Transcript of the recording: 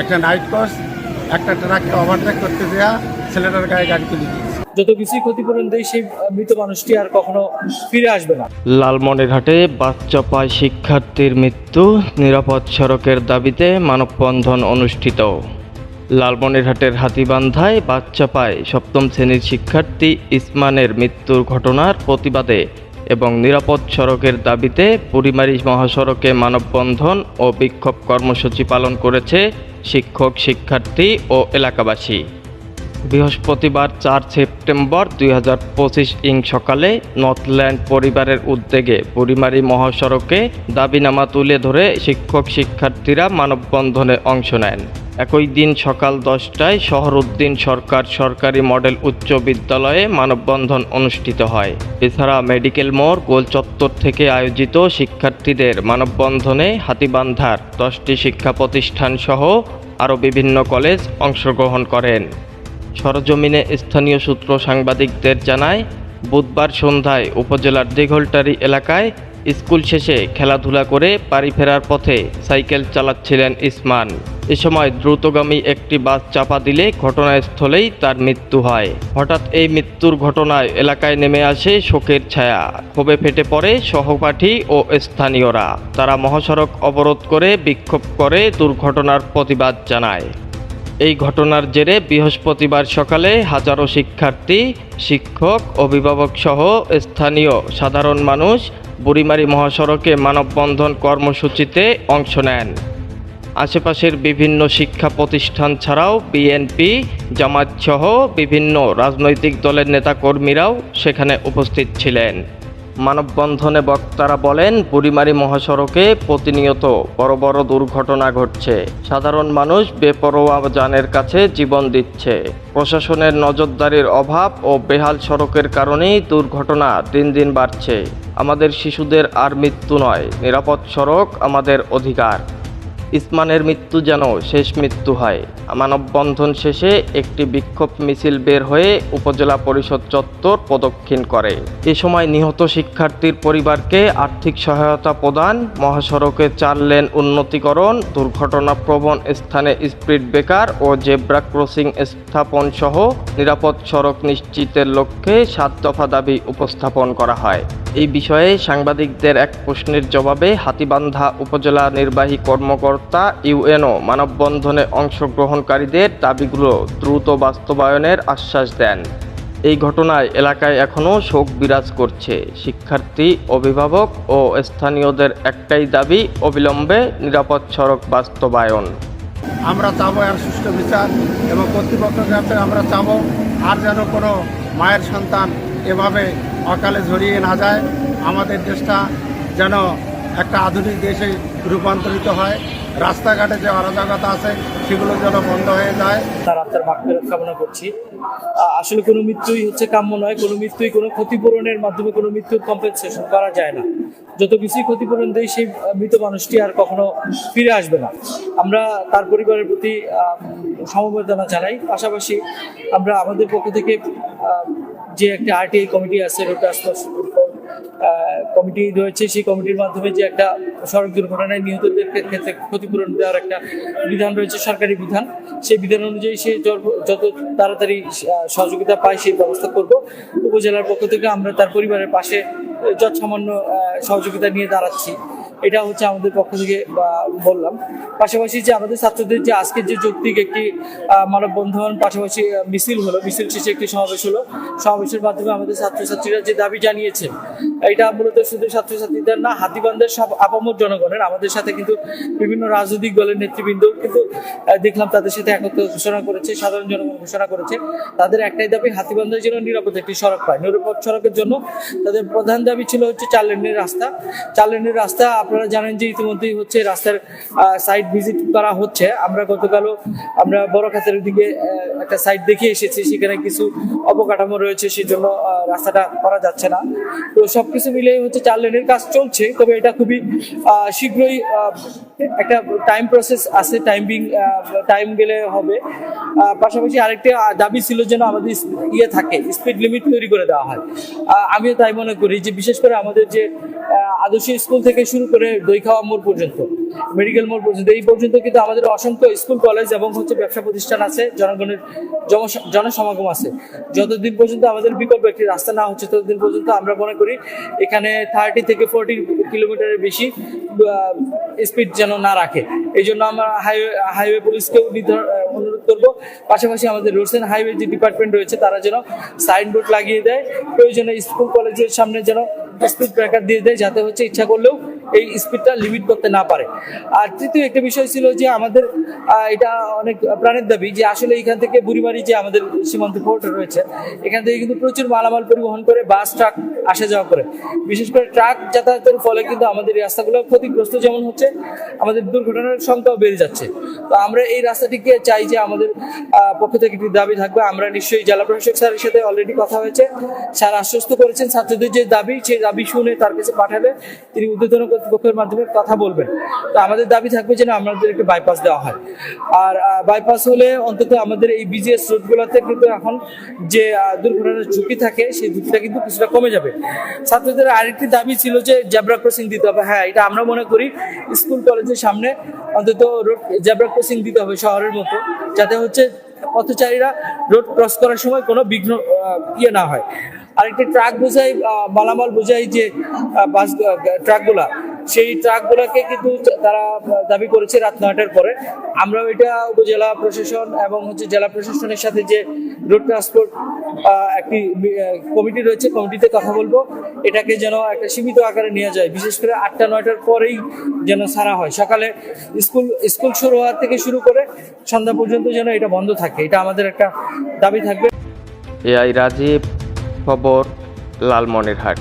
একটা night course একটা ট্রাককে ওভারটেক করতে দেওয়া ছেলেটার গায়ে গাড়ি তুলে দিয়েছে। যত কিছুই ক্ষতিপূরণ দেয় সেই মৃত মানুষটি আর কখনো ফিরে আসবে না। লালমনিরহাটে বাচ্চা পায় শিক্ষার্থীর মৃত্যু নিরাপদ সড়কের দাবিতে মানববন্ধন অনুষ্ঠিত। লালমনিরহাটের হাতিবান্ধায় বাচ্চা পায় সপ্তম শ্রেণির শিক্ষার্থী ইসমানের মৃত্যুর ঘটনার প্রতিবাদে এবং নিরাপদ সড়কের দাবিতে বুড়িমারি মহাসড়কে মানববন্ধন ও বিক্ষোভ কর্মসূচি পালন করেছে শিক্ষক, শিক্ষার্থী ও এলাকাবাসী। বৃহস্পতিবার চার সেপ্টেম্বর দুই হাজার পঁচিশ ইং সকালে নর্থল্যান্ড পরিবারের উদ্যোগে বুড়িমারি মহাসড়কে দাবিনামা তুলে ধরে শিক্ষক শিক্ষার্থীরা মানববন্ধনে অংশ নেন। একই দিন সকাল দশটায় শহরউদ্দিন সরকার সরকারি মডেল উচ্চ বিদ্যালয়ে মানববন্ধন অনুষ্ঠিত হয়। এছাড়া মেডিকেল মোড় গোল চত্বর থেকে আয়োজিত শিক্ষার্থীদের মানববন্ধনে হাতিবান্ধার দশটি শিক্ষা প্রতিষ্ঠান সহ আরও বিভিন্ন কলেজ অংশগ্রহণ করেন। সরজমিনে স্থানীয় সূত্র সাংবাদিকদের জানায়, বুধবার সন্ধ্যায় উপজেলার দিঘলটারি এলাকায় স্কুল শেষে খেলাধুলা করে বাড়ি ফেরার পথে সাইকেল চালাচ্ছিলেন ইসমান। এ সময় দ্রুতগামী একটি বাস চাপা দিলে ঘটনাস্থলেই তার মৃত্যু হয়। হঠাৎ এই মৃত্যুর ঘটনায় এলাকায় নেমে আসে শোকের ছায়া। ক্ষোভে ফেটে পড়ে সহপাঠী ও স্থানীয়রা। তারা মহাসড়ক অবরোধ করে বিক্ষোভ করে দুর্ঘটনার প্রতিবাদ জানায়। এই ঘটনার জেরে বৃহস্পতিবার সকালে হাজারো শিক্ষার্থী, শিক্ষক, অভিভাবক সহ স্থানীয় সাধারণ মানুষ বুড়িমারি মহাসড়কে মানববন্ধন কর্মসূচিতে অংশ নেন। আশেপাশের বিভিন্ন শিক্ষা প্রতিষ্ঠান ছাড়াও বিএনপি জামায়াতসহ বিভিন্ন রাজনৈতিক দলের নেতাকর্মীরাও সেখানে উপস্থিত ছিলেন। মানববন্ধনে বক্তারা বলেন, বুড়িমারি মহাসড়কে প্রতিনিয়ত বড় বড় দুর্ঘটনা ঘটছে। সাধারণ মানুষ বেপরোয়া যানের কাছে জীবন দিচ্ছে। প্রশাসনের নজরদারির অভাব ও বেহাল সড়কের কারণেই দুর্ঘটনা দিন দিন বাড়ছে। আমাদের শিশুদের আর মৃত্যু নয়। নিরাপদ সড়ক আমাদের অধিকার। ইসমানের মৃত্যু যেন শেষ মৃত্যু হয়। মানববন্ধন শেষে একটি বিক্ষোভ মিছিল বের হয়ে উপজেলা পরিষদ চত্বর প্রদক্ষিণ করে। এ সময় নিহত শিক্ষার্থীর পরিবারকে আর্থিক সহায়তা প্রদান, মহাসড়কে চার লেন উন্নতিকরণ, দুর্ঘটনাপ্রবণ স্থানে স্পিড ব্রেকার ও জেব্রা ক্রসিং স্থাপন সহ নিরাপদ সড়ক নিশ্চিতের লক্ষ্যে সাত দফা দাবি উপস্থাপন করা হয়। এই বিষয়ে সাংবাদিকদের এক প্রশ্নের জবাবে হাতিবান্ধা উপজেলা নির্বাহী কর্মকর্তা ইউএনও মানববন্ধনে অংশগ্রহণকারীদের দাবিগুলো দ্রুত বাস্তবায়নের আশ্বাস দেন। এই ঘটনায় এলাকায় এখনও শোক বিরাজ করছে। শিক্ষার্থী, অভিভাবক ও স্থানীয়দের একটাই দাবি, অবিলম্বে নিরাপদ সড়ক বাস্তবায়ন। আমরা চাবো এর সুষ্ঠু বিচার এবং কর্তৃপক্ষের কাছে আমরা চাবো আর যেন কোনো মায়ের সন্তান এভাবে অকালে ঝরিয়ে না যায়। আমাদের দেশটা যেন একটা আধুনিক দেশে রূপান্তরিত হয়। রাস্তাঘাটে যে অরাজকতা আছে, সেগুলো যেন বন্ধ হয়ে যায়। তার আত্মার মাগফিরাত কামনা করছি। আসলে কোনো মৃত্যুই হচ্ছে কাম্য নয়, কোনো মৃত্যুই কোনো ক্ষতিপূরণের মাধ্যমে কোনো মৃত্যুর কম্পেনসেশন করা যায় না। যত কিছুই ক্ষতিপূরণ দেয় সেই মৃত মানুষটি আর কখনো ফিরে আসবে না। আমরা তার পরিবারের প্রতি সমবেদনা জানাই। পাশাপাশি আমরা আমাদের পক্ষ থেকে যে একটা আরটিআই কমিটি আছে রোড ট্রান্সপোর্ট কমিটি রয়েছে, সেই কমিটির মাধ্যমে যে একটা সড়ক দুর্ঘটনায় নিহতদের ক্ষেত্রে ক্ষতিপূরণ দেওয়ার একটা বিধান রয়েছে, সরকারি বিধান। সেই বিধান অনুযায়ী সে যত- তাড়াতাড়ি সহযোগিতা পায়, সেই ব্যবস্থা করব। উপজেলার পক্ষ থেকে আমরা তার পরিবারের পাশে যৎসামান্য সহযোগিতা নিয়ে দাঁড়াচ্ছি। এটা হচ্ছে আমাদের পক্ষ থেকে বললাম। পাশাপাশি যে আমাদের ছাত্রদের যে আজকের যে যৌক্তিক একটি মানববন্ধন, পাশাপাশি মিছিল হলো, মিছিল শেষে একটি সমাবেশ হলো। সমাবেশের মাধ্যমে আমাদের ছাত্রছাত্রীরা যে দাবি জানিয়েছে এটা মূলত শুধু ছাত্রছাত্রীদের না হাতিবান্ধের সব আপামর জনগণের, আমাদের সাথে কিন্তু বিভিন্ন রাজনৈতিক দলের নেতৃবৃন্দ কিন্তু দেখলাম তাদের সাথে একত্র ঘোষণা করেছে, সাধারণ জনগণ ঘোষণা করেছে। তাদের একটাই দাবি হাতিবান্ধার জন্য নিরাপদ একটি সড়ক পায়। নিরাপদ সড়কের জন্য তাদের প্রধান দাবি ছিল হচ্ছে চার লেনের রাস্তা। চার লেনের রাস্তা আপনারা জানেন যে ইতিমধ্যেই হচ্ছে রাস্তার সাইট ভিজিট করা হচ্ছে। আমরা গতকালও আমরা বড় খাতের দিকে একটা সাইট দেখে এসেছি, সেখানে কিছু অবকাঠামো রয়েছে সেই জন্য রাস্তাটা করা যাচ্ছে না। তো সবকিছু মিলে হচ্ছে চার লেনের কাজ চলছে, তবে এটা খুবই শীঘ্রই একটা টাইম প্রসেস আছে টাইমিং টাইম গেলে হবে। পাশাপাশি আরেকটা দাবি ছিল যেন আমাদের ইয়ে থাকে স্পিড লিমিট তৈরি করে দেওয়া হয়। আমিও তাই মনে করি যে বিশেষ করে আমাদের যে আদর্শ স্কুল থেকে শুরু করে দইখাওয়া মোড় পর্যন্ত মেডিকেল মোড় পর্যন্ত, এই পর্যন্ত কিন্তু আমাদের অসংখ্য স্কুল কলেজ এবং হচ্ছে ব্যবসা প্রতিষ্ঠান আছে, জনগণের জনসমাগম আছে। যতদিন পর্যন্ত আমাদের বিকল্প একটি রাস্তা না হচ্ছে, ততদিন পর্যন্ত আমরা মনে করি এখানে থার্টি থেকে ফোরটি কিলোমিটারের বেশি স্পিড যেন না রাখে। এই জন্য আমরা হাইওয়ে হাইওয়ে পুলিশকেও অনুরোধ করব। পাশাপাশি আমাদের রোডস হাইওয়ে যে ডিপার্টমেন্ট রয়েছে, তারা যেন সাইনবোর্ড লাগিয়ে দেয়। প্রয়োজনে স্কুল কলেজের সামনে যেন স্পিড ব্রেকার দিয়ে দেয় যাতে হচ্ছে ইচ্ছা করলেও এই স্পিডটা লিমিট করতে না পারে। আর তৃতীয় একটা বিষয় ছিল যে আমাদের এটা অনেক প্রাণের দাবি যে আসলে এখান থেকে বুড়িমারি যে আমাদের সীমান্ত পোর্ট রয়েছে, এখান থেকে কিন্তু প্রচুর মালামাল পরিবহন করে বাস ট্রাক আসা যাওয়া করে। বিশেষ করে ট্রাক যাতায়াতের ফলে কিন্তু আমাদের রাস্তাগুলো ক্ষতিগ্রস্ত যেমন হচ্ছে, আমাদের দুর্ঘটনার সংখ্যাও বেড়ে যাচ্ছে। তো আমরা এই রাস্তাটিকে চাই যে আমাদের পক্ষ থেকে একটি দাবি থাকবে। আমরা নিশ্চয়ই জেলা প্রশাসক স্যারের সাথে অলরেডি কথা হয়েছে। স্যার আশ্বস্ত করেছেন ছাত্রদের যে দাবি, সেই দাবি শুনে তার কাছে পাঠালে তিনি উদ্বোধন কর্তৃপক্ষের মাধ্যমে কথা বলবেন। তো আমাদের দাবি থাকবে যেন আমাদের আমাদেরকে বাইপাস দেওয়া হয়। আর বাইপাস হলে অন্তত আমাদের এই বিজিএস রোডগুলোতে কিন্তু এখন যে দুর্ঘটনার ঝুঁকি থাকে, সেই ঝুঁকিটা কিন্তু কিছুটা কমে যাবে। ছাত্রদের আরেকটি দাবি ছিল যে জেব্রা ক্রসিং দিতে হবে। হ্যাঁ এটা আমরা মনে করি স্কুল, কলেজের সামনে অন্তত রোড জেব্রা ক্রসিং দিতে হবে শহরের মতো, যাতে হচ্ছে পথচারীরা রোড ক্রস করার সময় কোনো বিঘ্ন ইয়ে না হয়। আরেকটি ট্রাক বোঝাই মালামাল বোঝাই যে বাস ট্রাকগুলা সেই ট্রাকগুলোকে কিন্তু তারা দাবি করেছে রাত নয়টার পরে। আমরাও এটা উপজেলা প্রশাসন এবং হচ্ছে জেলা প্রশাসনের সাথে যে রোড ট্রান্সপোর্ট একটি কমিটি রয়েছে, কমিটিতে কথা বলব। এটাকে যেন একটা সীমিত আকারে নিয়ে যায়, বিশেষ করে আটটা নয়টার পরেই যেন ছাড়া হয়। সকালে স্কুল স্কুল শুরু হওয়ার থেকে শুরু করে সন্ধ্যা পর্যন্ত যেন এটা বন্ধ থাকে। এটা আমাদের একটা দাবি থাকবে। এআই রাজীব খবর, লালমনিরহাট।